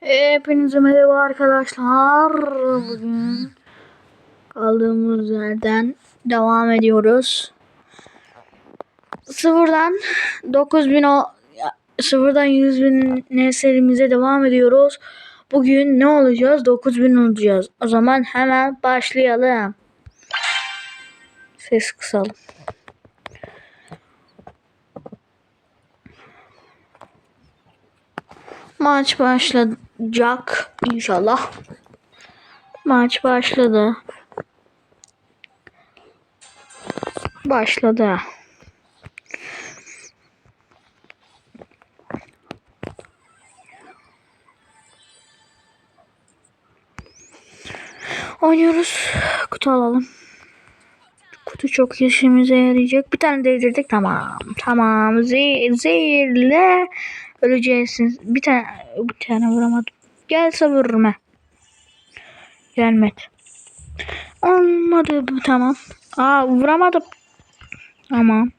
Hepinize merhaba arkadaşlar. Bugün kaldığımız yerden devam ediyoruz. Sıfırdan 9000 o sıfırdan 100 bin ne serimize devam ediyoruz. Bugün ne olacağız? 9000 olacağız. O zaman hemen başlayalım. Ses kısalım. Maç başlayacak inşallah. Maç başladı. Başladı. Oynuyoruz. Kutu alalım. Kutu çok işimize yarayacak. Bir tane değdirdik. Tamam. Tamam. Zehir, zehirle öleceksiniz. Bir tane bir tane vuramadım. Gelse vururum ha. Gelmedi. Olmadı bu tamam. Aa vuramadım. Tamam.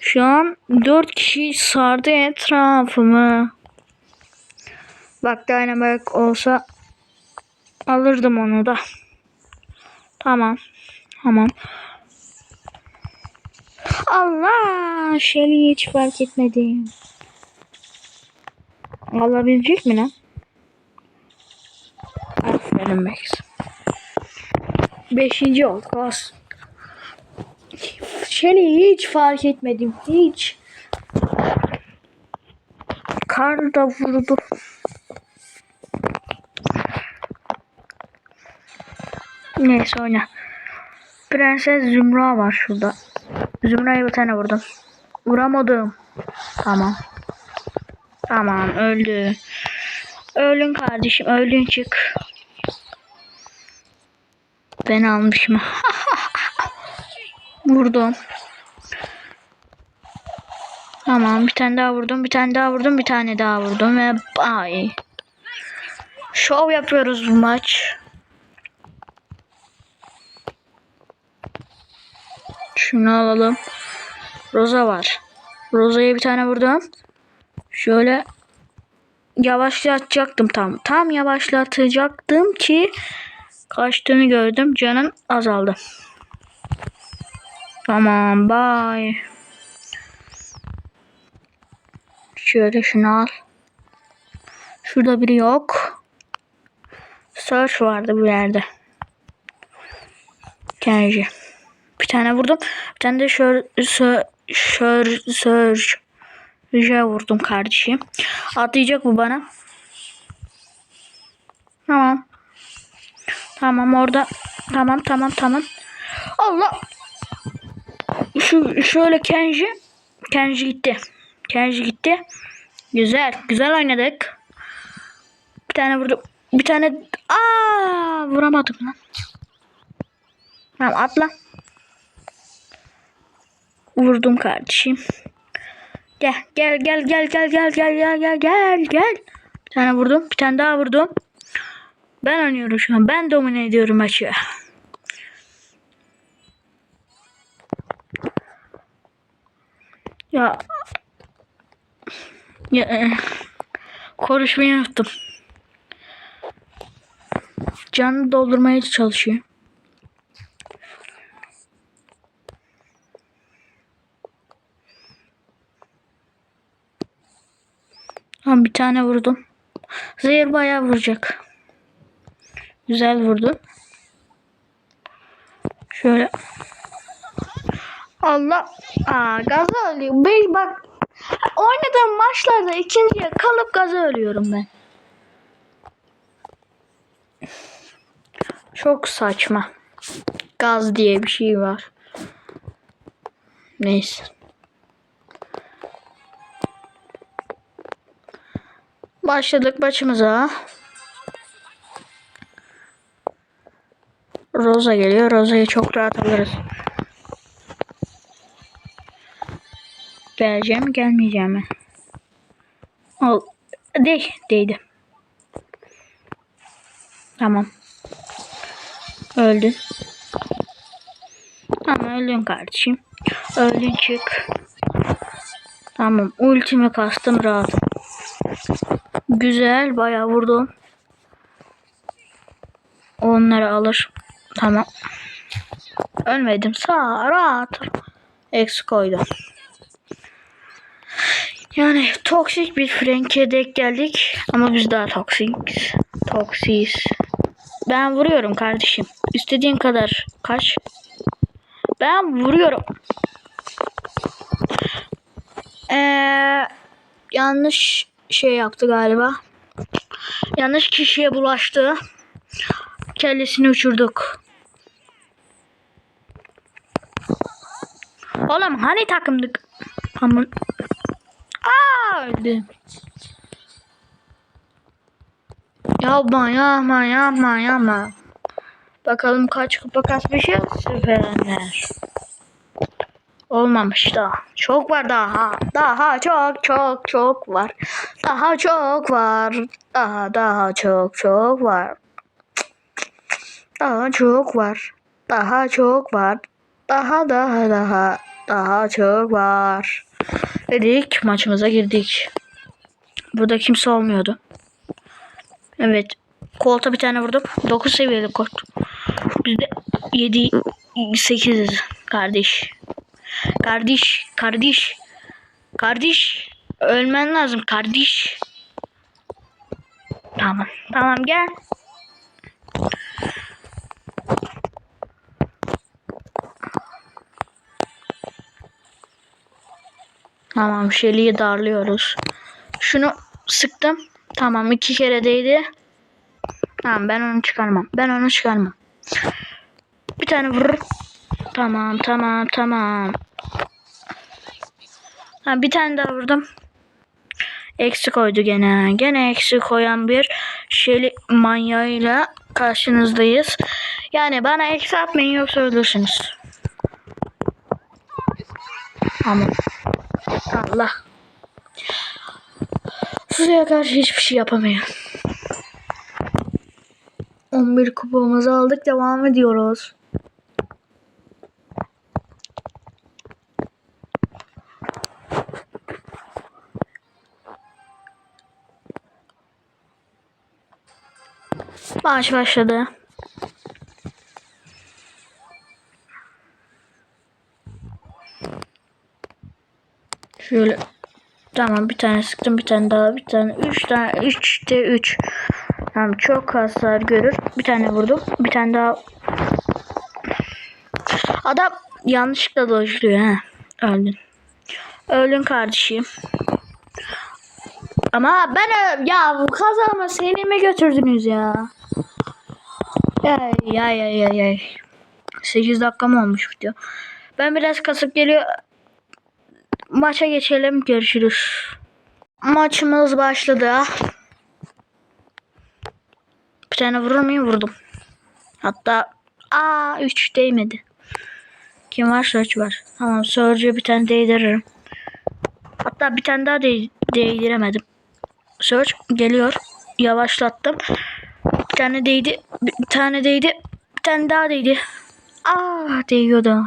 Şu an dört kişi sardı etrafımı. Bak Dynamite olsa alırdım onu da. Tamam. Tamam. Allah! Shelly'i hiç fark etmedim. Alabilecek mi lan? Aferin Max. Beşinci oldu. Olsun. Shelly'i hiç fark etmedim. Hiç. Kar da vurdu. Neyse oyna. Prenses Zümra var şurada. Zümra'ya bir tane vurdum. Vuramadım. Tamam. Tamam öldü. Öldün kardeşim öldün çık. Ben almışım. Vurdum. Tamam bir tane daha vurdum bir tane daha vurdum bir tane daha vurdum ve bay. Şov yapıyoruz bu maç. Şunu alalım. Roza var. Roza'ya bir tane vurdum. Şöyle yavaşlatacaktım tam. Tam yavaşlatacaktım ki kaçtığını gördüm. Canım azaldı. Tamam bye. Şöyle şunu al. Şurada biri yok. Search vardı bir yerde. Kenji. Bir tane vurdum. Bir tane de şör, şör, şör, Rica vurdum kardeşim. Atlayacak bu bana. Tamam. Tamam orada. Tamam tamam tamam. Allah. Şu şöyle Kenji. Kenji gitti. Kenji gitti. Güzel. Güzel oynadık. Bir tane vurdum. Bir tane aa vuramadım lan. Tamam atla. Vurdum kardeşim. Gel gel gel gel gel gel gel gel gel gel gel. Bir tane vurdum. Bir tane daha vurdum. Ben oynuyorum şu an. Ben domine ediyorum maçı. Ya ya e, konuşmayı unuttum. Canı doldurmaya çalışıyor. Tamam bir tane vurdum. Zehir bayağı vuracak. Güzel vurdu. Şöyle. Allah. Aa gaza ölüyor. Ben bak oynadığım maçlarda ikinciye kalıp gaza ölüyorum ben. Çok saçma. Gaz diye bir şey var. Neyse. Başladık maçımıza. Rosa geliyor. Rosa'yı çok rahat alırız. Geleceğim gelmeyeceğim mi? Al. De değdi. Tamam. Öldün. Tamam öldün kardeşim. Öldün çık. Tamam ultimi kastım rahat. Güzel bayağı vurdum. Onları alır. Tamam. Ölmedim. Sağ rahat. Eksi koydum. Yani toksik bir Frank'e denk geldik. Ama biz daha toksik. Toksiyiz. Ben vuruyorum kardeşim. İstediğin kadar kaç. Ben vuruyorum. Ee, yanlış şey yaptı galiba. Yanlış kişiye bulaştı. Kellesini uçurduk. Oğlum hani takımdık? Aman. Aa öldü. Yapma yapma yapma yapma. Bakalım kaç kupa kasmışız? Süperler. Olmamış daha. Çok var daha. Daha çok çok çok var. Daha çok var. Daha daha çok çok var. Daha çok var. Daha çok var. Daha daha daha daha çok var. Dedik maçımıza girdik. Burada kimse olmuyordu. Evet. Kolta bir tane vurdum. 9 seviyeli kolt. Bizde 7 8'iz kardeş. Kardeş, kardeş. Kardeş. Ölmen lazım kardeş. Tamam. Tamam gel. Tamam Shelly'yi darlıyoruz. Şunu sıktım. Tamam iki kere değdi. Tamam ben onu çıkarmam. Ben onu çıkarmam. Bir tane vur. Tamam tamam tamam. Ha, bir tane daha vurdum. Eksi koydu gene. Gene eksi koyan bir Shelly manyağıyla karşınızdayız. Yani bana eksi atmayın yoksa ölürsünüz. Aman. Allah. Suya karşı hiçbir şey yapamıyor. 11 kupamızı aldık devam ediyoruz. Maç başladı. Şöyle Tamam bir tane sıktım bir tane daha bir tane üç tane üçte üç. Tamam çok hasar görür. Bir tane vurdum bir tane daha. Adam yanlışlıkla dojluyor ha öldün. Öldün kardeşim. Ama ben ya bu kazanma seni mi götürdünüz ya Ay ay ay ay ay 8 dakika mı olmuş video Ben biraz kasıp geliyor maça geçelim. Görüşürüz. Maçımız başladı. Bir tane vurur muyum? Vurdum. Hatta aa 3 değmedi. Kim var? Search var. Tamam Search'e bir tane değdiririm. Hatta bir tane daha değ değdiremedim. Search geliyor. Yavaşlattım. Tane değdi. Bir tane değdi. Bir tane daha değdi. Aa değiyordu.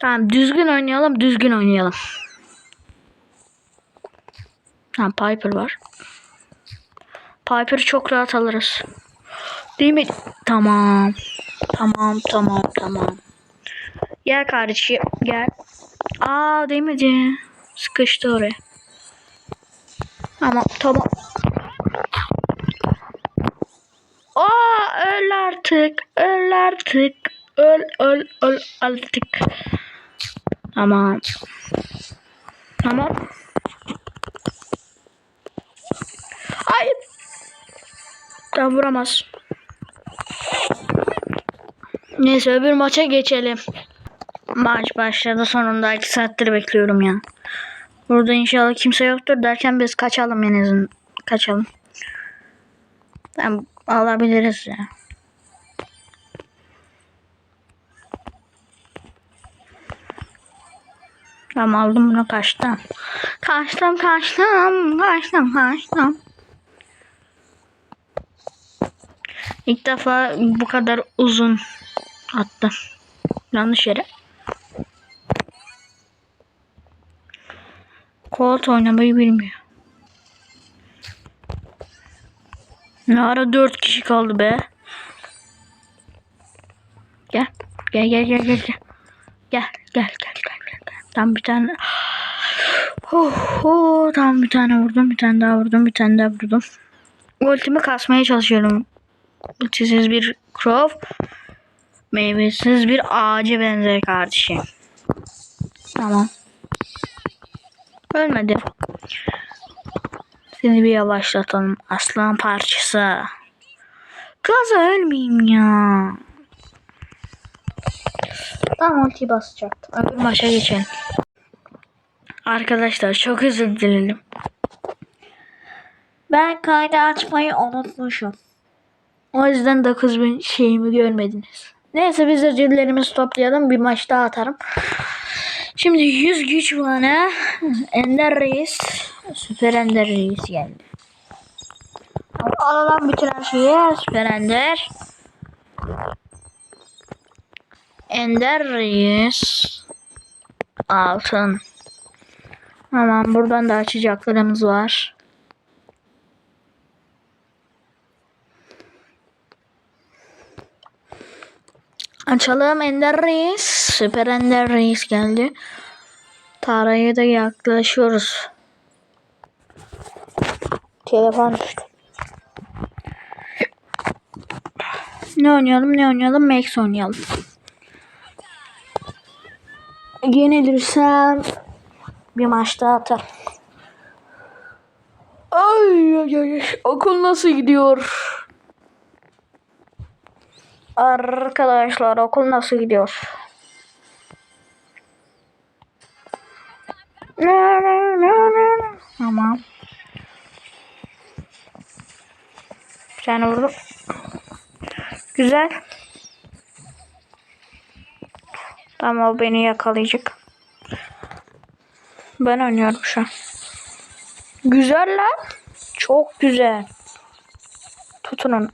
Tamam düzgün oynayalım düzgün oynayalım. Tamam Piper var. Piper'ı çok rahat alırız. Değil mi? Tamam. Tamam tamam tamam. Gel kardeşim gel. Aa değmedi. Sıkıştı oraya. Tamam tamam. Aa öl artık. Öl artık. Öl öl öl artık. Tamam. Tamam. Hayır. Daha vuramaz. Neyse öbür maça geçelim. Maç başladı sonunda 2 saattir bekliyorum ya. Burada inşallah kimse yoktur derken biz kaçalım en azından. Kaçalım. Tamam alabiliriz ya. Tamam aldım bunu kaçtım. Kaçtım kaçtım kaçtım kaçtım. İlk defa bu kadar uzun attım. Yanlış yere. Colt oynamayı bilmiyor. Ne ara dört kişi kaldı be. Gel gel gel gel. Gel gel gel gel gel. gel. Tam bir tane. Oh, oh, tam bir tane vurdum. Bir tane daha vurdum. Bir tane daha vurdum. Ultimi kasmaya çalışıyorum. Ultisiz bir Crow. Meyvesiz bir ağaca benzer kardeşim. Tamam. Ölmedi. Seni bir yavaşlatalım. Aslan parçası. Gaza ölmeyeyim ya. Tamam ulti basacaktım. Öbür maça geçelim. Arkadaşlar çok özür dilerim. Ben kaydı açmayı unutmuşum. O yüzden 9000 şeyimi görmediniz. Neyse biz özürlerimizi toplayalım. Bir maç daha atarım. Şimdi 100 güç bana Ender Reis Süper Ender Reis geldi. Alalım bütün her şeyi Süper Ender Ender Reis Altın Tamam buradan da açacaklarımız var. Açalım Ender Reis. Süper Ender Reis geldi. Tara'ya da yaklaşıyoruz. Telefon düştü. Ne oynayalım ne oynayalım Max oynayalım. Yenilirsem bir maç daha atar. Ay, ay, ay, okul nasıl gidiyor? Arkadaşlar okul nasıl gidiyor? Ne, ne, ne, ne, ne. Tamam. Bir tane vurdum. Güzel. Tamam o beni yakalayacak. Ben oynuyorum şu an. Güzel lan. Çok güzel. Tutun onu.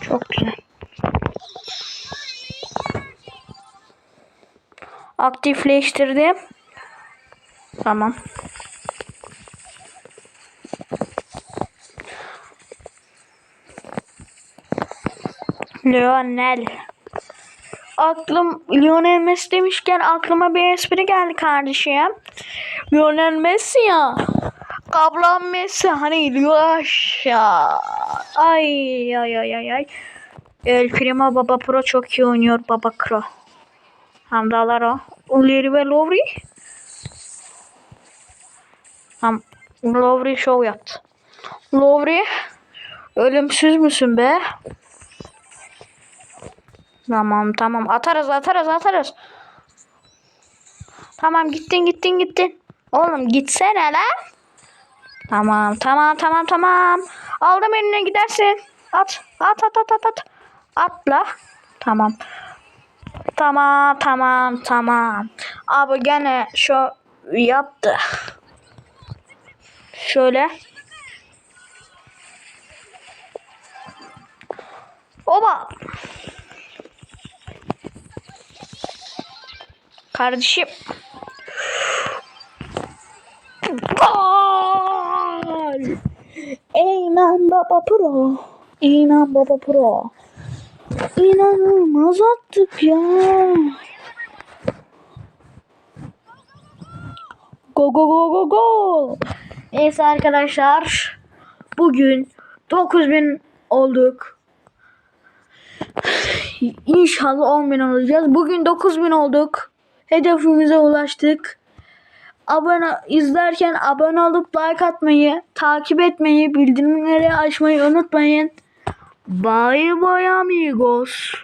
Çok güzel. Aktifleştirdim. Tamam. Lionel. Aklım Lionel Messi demişken aklıma bir espri geldi kardeşim. Lionel Messi ya. Kablan Messi hani Lioş. Ay ay ay ay ay. El Primo Baba Pro çok iyi oynuyor Baba Pro. Hamdalar o. Uleri ve Lovri. Ham Lovri show yaptı. Lovri ölümsüz müsün be? Tamam tamam atarız atarız atarız. Tamam gittin gittin gittin. Oğlum gitsene lan. Tamam tamam tamam tamam. Aldım eline gidersin. At at at at at at. Atla. Tamam. Tamam tamam tamam. Abi gene şu yaptı. Şöyle. Oba. Kardeşim. Gol. Eymen Baba Pro. Eymen Baba Pro. İnanılmaz attık ya. Go go go go go. Neyse arkadaşlar. Bugün 9000 olduk. İnşallah 10.000 olacağız. Bugün 9000 olduk. Hedefimize ulaştık. Abone izlerken abone olup like atmayı, takip etmeyi, bildirimleri açmayı unutmayın. Bye bye amigos.